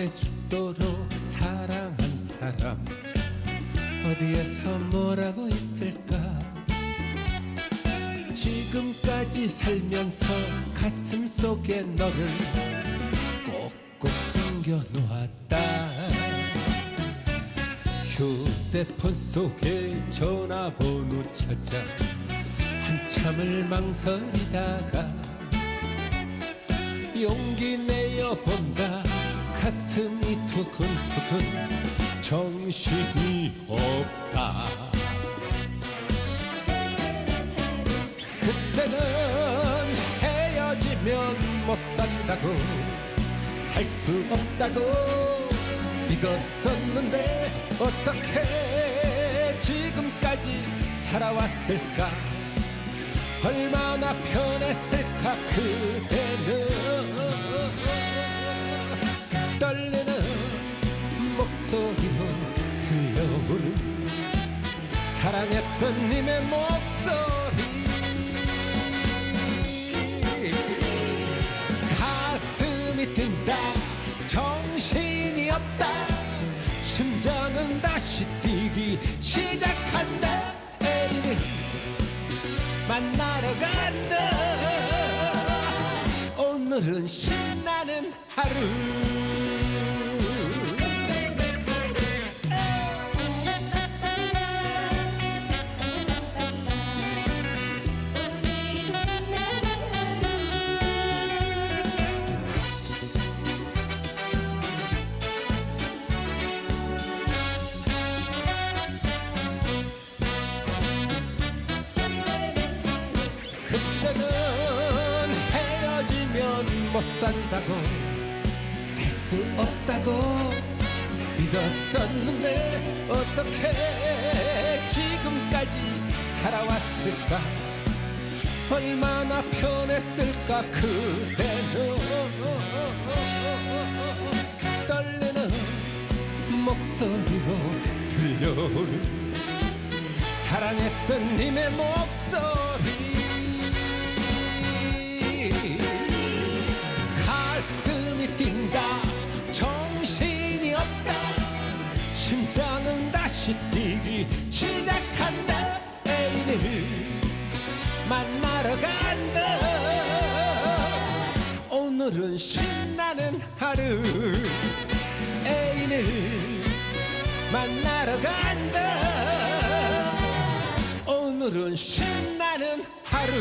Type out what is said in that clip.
곁에 죽도록 사랑한 사람 어디에서 뭐라고 있을까? 지금까지 살면서 가슴 속에 너를 꼭꼭 숨겨놓았다. 휴대폰 속에 전화번호 찾아 한참을 망설이다가 용기 내어 본다 가슴이 두근두근 정신이 없다. 그때는 헤어지면 못 산다고 살 수 없다고 믿었었는데 어떻게 지금까지 살아왔을까? 얼마나 편했을까 그대는 사랑했던 님의 목소리. 가슴이 뛴다. 정신이 없다. 심장은 다시 뛰기 시작한다. 에이. 만나러 간다. 오늘은 신나는 하루 못 산다고 살 수 없다고 믿었었는데 어떻게 지금까지 살아왔을까? 얼마나 편했을까? 그대는 떨리는 목소리로 들려오는 사랑했던 님의 목소리 시작한다. 애인을 만나러 간다. 오늘은 신나는 하루. 애인을 만나러 간다. 오늘은 신나는 하루